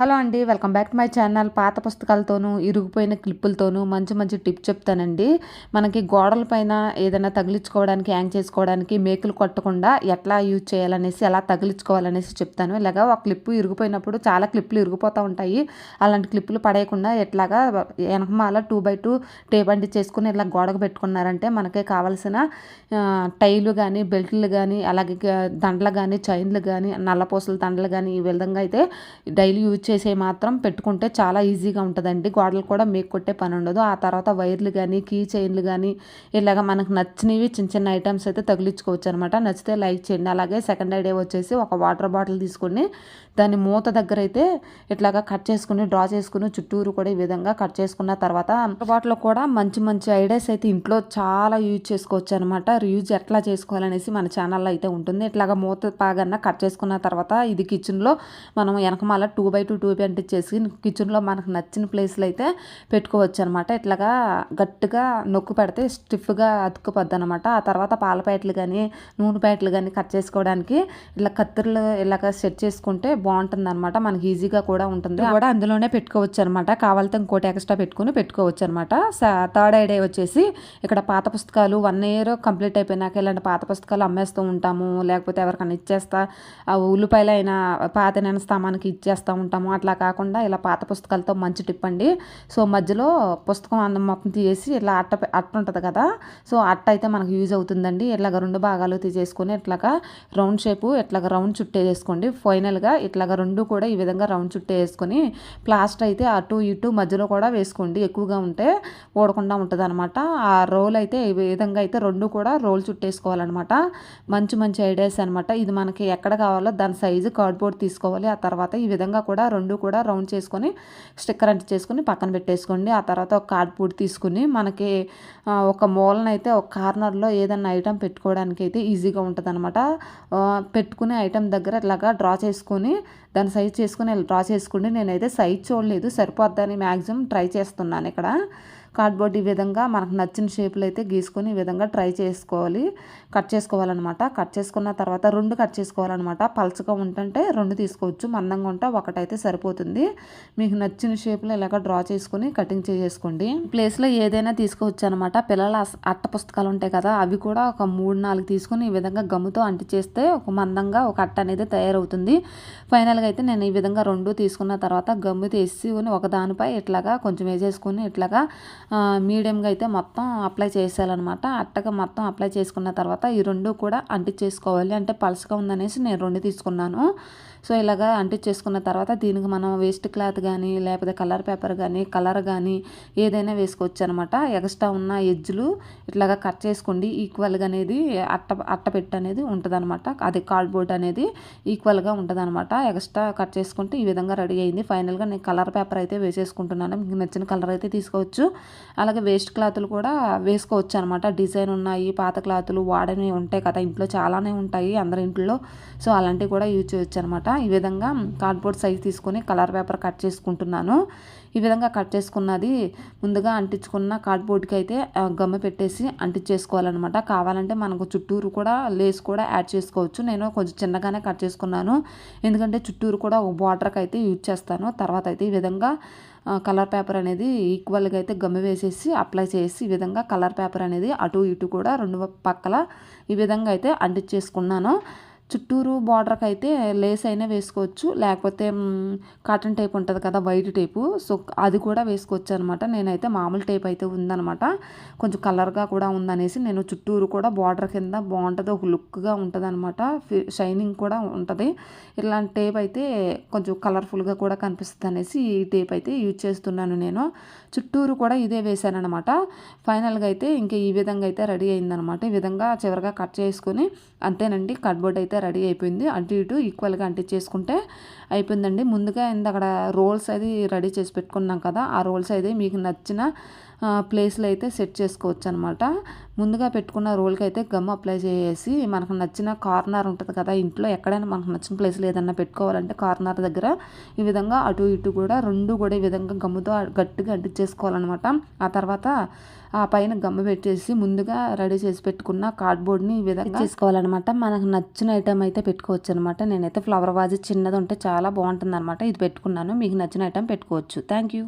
Hello అండి welcome back to my channel. పాత పుస్తకాలతోనూ ఇరిగిపోయిన క్లిప్పులతోనూ మంచి మంచి టిప్ చెప్తానండి. మనకి గోడల పైన ఏదైనా తగిలించుకోవడానికి హ్యాంగ్ చేసుకోవడానికి మేకులు కొట్టకుండా ఎట్లా యూజ్ చేయాలనేసి ఎలా తగిలించుకోవాలనేసి చెప్తాను. ఇలాగా ఒక క్లిప్పు ఇరిగిపోయినప్పుడు చాలా క్లిప్పులు ఇరిగిపోతూ ఉంటాయి. అలాంటి క్లిప్పులు పడేయకుండా ఎట్లాగా వెనకమాల టూ బై టూ టేప్ అండి చేసుకుని ఇలా గోడకు పెట్టుకున్నారంటే మనకి కావాల్సిన టైలు కానీ బెల్ట్లు కానీ అలాగే దండలు కానీ చైన్లు కానీ నల్లపూసల దండలు కానీ ఈ విధంగా అయితే డైలీ యూజ్ చేసే మాత్రం పెట్టుకుంటే చాలా ఈజీగా ఉంటుందండి. గోడలు కూడా మీకు కొట్టే పని ఉండదు. ఆ తర్వాత వైర్లు కానీ కీ చైన్లు కానీ ఇలాగ మనకు నచ్చినవి చిన్న చిన్న ఐటమ్స్ అయితే తగిలించుకోవచ్చు అనమాట. నచ్చితే లైక్ చేయండి. అలాగే సెకండ్ ఐడియా వచ్చేసి ఒక వాటర్ బాటిల్ తీసుకొని దాని మూత దగ్గర అయితే ఇట్లాగా కట్ చేసుకుని డ్రా చేసుకుని చుట్టూరు కూడా ఈ విధంగా కట్ చేసుకున్న తర్వాత బాటిల్ కూడా మంచి మంచి ఐడియాస్ అయితే ఇంట్లో చాలా యూజ్ చేసుకోవచ్చు అనమాట. రీయూజ్ ఎట్లా చేసుకోవాలనేసి మన ఛానల్లో అయితే ఉంటుంది. ఇట్లాగా మూత బాగా కట్ చేసుకున్న తర్వాత ఇది కిచెన్లో మనం వెనకమాల టూ బై టూ టూ అంటించేసి కిచెన్లో మనకు నచ్చిన ప్లేస్లో అయితే పెట్టుకోవచ్చు అనమాట ఇట్లాగా గట్టిగా నొక్కు పెడితే స్టిఫ్గా అతుక్కుపోద్ది అనమాట ఆ తర్వాత పాల ప్యాకెట్లు కానీ నూనె ప్యాకెట్లు కానీ కట్ చేసుకోవడానికి ఇలా కత్తిరలు ఇలాగ సెట్ చేసుకుంటే బాగుంటుంది అనమాట మనకి ఈజీగా కూడా ఉంటుంది. కూడా అందులోనే పెట్టుకోవచ్చు అనమాట కావాలంటే ఇంకోటి ఎక్స్ట్రా పెట్టుకుని పెట్టుకోవచ్చు అనమాట థర్డ్ ఐడియా వచ్చేసి ఇక్కడ పాత పుస్తకాలు వన్ ఇయర్ కంప్లీట్ అయిపోయినాక ఇలాంటి పాత పుస్తకాలు అమ్మేస్తూ ఉంటాము. లేకపోతే ఎవరికైనా ఇచ్చేస్తా ఆ ఉల్లిపాయలైన పాత నేను స్థామానికి ఇచ్చేస్తూ ఉంటాము. అట్లా కాకుండా ఇలా పాత పుస్తకాలతో మంచి టిప్ అండి. సో మధ్యలో పుస్తకం అందం మొత్తం తీసి ఇలా అట్ట అట్ట ఉంటుంది కదా. సో అట్ట అయితే మనకు యూజ్ అవుతుందండి. ఇట్లాగ రెండు భాగాలు తీసేసుకొని ఇట్లాగా రౌండ్ షేపు ఇట్లాగ రౌండ్ చుట్టే వేసుకోండి ఫైనల్గా ఇట్లాగ రెండు కూడా ఈ విధంగా రౌండ్ చుట్టే వేసుకొని ప్లాస్టర్ అయితే అటు ఇటు మధ్యలో కూడా వేసుకోండి. ఎక్కువగా ఉంటే ఓడకుండా ఉంటుంది అనమాట ఆ రోల్ అయితే ఈ విధంగా అయితే రెండు కూడా రోల్ చుట్టేసుకోవాలన్నమాట. మంచి మంచి ఐడియాస్ అనమాట ఇది మనకి ఎక్కడ కావాలో దాని సైజు కార్డ్బోర్డ్ తీసుకోవాలి. ఆ తర్వాత ఈ విధంగా కూడా రెండు కూడా రౌండ్ చేసుకొని స్టిక్కర్ అంటి చేసుకొని పక్కన పెట్టేసుకోండి. ఆ తర్వాత ఒక కార్డ్బోర్డ్ తీసుకుని మనకి ఒక మూలనైతే ఒక కార్నర్లో ఏదన్నా ఐటెం పెట్టుకోవడానికి అయితే ఈజీగా ఉంటుంది అనమాట పెట్టుకునే ఐటెం దగ్గర ఇలాగా డ్రా చేసుకొని దాని సైజ్ చేసుకుని డ్రా చేసుకోండి. నేనైతే సైజ్ చూడలేదు. సరిపోద్దని మ్యాక్సిమం ట్రై చేస్తున్నాను ఇక్కడ. కార్డ్బోర్డ్ ఈ విధంగా మనకు నచ్చిన షేప్లో అయితే గీసుకొని ఈ విధంగా ట్రై చేసుకోవాలి. కట్ చేసుకోవాలన్నమాట. కట్ చేసుకున్న తర్వాత రెండు కట్ చేసుకోవాలన్నమాట. పల్చగా ఉంటుంటే రెండు తీసుకోవచ్చు. మందంగా ఉంటే ఒకటైతే సరిపోతుంది. మీకు నచ్చిన షేప్లో ఇలాగ డ్రా చేసుకొని కటింగ్ చేసేసుకోండి. ప్లేస్లో ఏదైనా తీసుకోవచ్చు అనమాట పిల్లల అట్ట పుస్తకాలు ఉంటాయి కదా అవి కూడా ఒక మూడు నాలుగు తీసుకొని ఈ విధంగా గమ్ముతో అంటిచేస్తే ఒక మందంగా ఒక అట్ట అనేది తయారవుతుంది. ఫైనల్గా అయితే నేను ఈ విధంగా రెండు తీసుకున్న తర్వాత గమ్ము తీసుకుని ఒక దానిపై ఇట్లాగా కొంచెం వేసేసుకొని ఇట్లాగా మీడియంగా అయితే మొత్తం అప్లై చేసేయాలన్నమాట అట్టగా మొత్తం అప్లై చేసుకున్న తర్వాత ఈ రెండు కూడా అంటించేసుకోవాలి. అంటే పలసగా ఉందనేసి నేను రెండు తీసుకున్నాను. సో ఇలాగా అంటించేసుకున్న తర్వాత దీనికి మనం వేస్ట్ క్లాత్ కానీ లేకపోతే కలర్ పేపర్ కానీ కలర్ కానీ ఏదైనా వేసుకోవచ్చు అనమాట ఎక్స్ట్రా ఉన్న ఎజ్జులు ఇట్లాగా కట్ చేసుకోండి. ఈక్వల్గా అనేది అట్ట అట్టపెట్టు అనేది ఉంటుందన్నమాట. అది కార్డ్బోర్డ్ అనేది ఈక్వల్గా ఉంటుందన్నమాట. ఎక్స్ట్రా కట్ చేసుకుంటే ఈ విధంగా రెడీ అయింది. ఫైనల్గా నేను కలర్ పేపర్ అయితే వేసేసుకుంటున్నాను. మీకు నచ్చిన కలర్ అయితే తీసుకోవచ్చు. అలాగే వేస్ట్ క్లాతులు కూడా వేసుకోవచ్చు అనమాట డిజైన్ ఉన్నాయి పాత క్లాతులు వాడని ఉంటాయి కదా ఇంట్లో చాలానే ఉంటాయి అందరి ఇంట్లో. సో అలాంటివి కూడా యూజ్ చేయొచ్చు అనమాట ఈ విధంగా కార్డ్బోర్డ్ సైజ్ తీసుకొని కలర్ పేపర్ కట్ చేసుకుంటున్నాను. ఈ విధంగా కట్ చేసుకున్నది ముందుగా అంటించుకున్న కార్డ్బోర్డ్కి అయితే గమ్మ పెట్టేసి అంటించేసుకోవాలన్నమాట. కావాలంటే మనకు చుట్టూరు కూడా లేస్ కూడా యాడ్ చేసుకోవచ్చు. నేను కొంచెం చిన్నగానే కట్ చేసుకున్నాను. ఎందుకంటే చుట్టూరు కూడా బార్డర్కి అయితే యూజ్ చేస్తాను. తర్వాత అయితే ఈ విధంగా కలర్ పేపర్ అనేది ఈక్వల్గా అయితే గమ్మి వేసేసి అప్లై చేసి ఈ విధంగా కలర్ పేపర్ అనేది అటు ఇటు కూడా రెండు పక్కల ఈ విధంగా అయితే అంటించేసుకున్నాను. చుట్టూరు బార్డర్కి అయితే లేస్ అయినా వేసుకోవచ్చు. లేకపోతే కాటన్ టేప్ ఉంటుంది కదా వైట్ టేపు. సో అది కూడా వేసుకోవచ్చు అనమాట నేనైతే మామూలు టేప్ అయితే ఉందనమాట. కొంచెం కలర్గా కూడా ఉందనేసి నేను చుట్టూరు కూడా బార్డర్ కింద బాగుంటుంది ఒక లుక్గా ఉంటుంది అనమాట షైనింగ్ కూడా ఉంటుంది. ఇలాంటి టేప్ అయితే కొంచెం కలర్ఫుల్గా కూడా కనిపిస్తుంది అనేసి ఈ టేప్ అయితే యూజ్ చేస్తున్నాను నేను. చుట్టూరు కూడా ఇదే వేసాను అనమాట ఫైనల్గా అయితే ఇంకా ఈ విధంగా అయితే రెడీ అయిందనమాట. ఈ విధంగా చివరిగా కట్ చేసుకొని అంతేనండి కట్బోర్డ్ అయితే రెడీ అయిపోయింది. అటు ఇటు ఈక్వల్గా అంటించేసుకుంటే అయిపోయిందండి. ముందుగా అక్కడ రోల్స్ అది రెడీ చేసి పెట్టుకున్నాం కదా ఆ రోల్స్ అయితే మీకు నచ్చిన ప్లేస్లో అయితే సెట్ చేసుకోవచ్చు అనమాట ముందుగా పెట్టుకున్న రోల్కి అయితే గమ్ అప్లై చేసి మనకు నచ్చిన కార్నర్ ఉంటుంది కదా ఇంట్లో ఎక్కడైనా మనకు నచ్చిన ప్లేస్లో ఏదన్నా పెట్టుకోవాలంటే కార్నర్ దగ్గర ఈ విధంగా అటు ఇటు కూడా రెండు కూడా ఈ విధంగా గమ్ముతో గట్టిగా అంటించేసుకోవాలన్నమాట ఆ తర్వాత ఆ పైన గమ్మ పెట్టేసి ముందుగా రెడీ చేసి పెట్టుకున్న కార్డ్బోర్డ్ని ఈ విధంగా చేసుకోవాలన్నమాట మనకు నచ్చిన ఐటమ్ అయితే పెట్టుకోవచ్చు అనమాట నేనైతే ఫ్లవర్ వాజ్ చిన్నది ఉంటే చాలా బాగుంటుంది అనమాట ఇది పెట్టుకున్నాను మీకు నచ్చిన ఐటమ్ పెట్టుకోవచ్చు. Thank you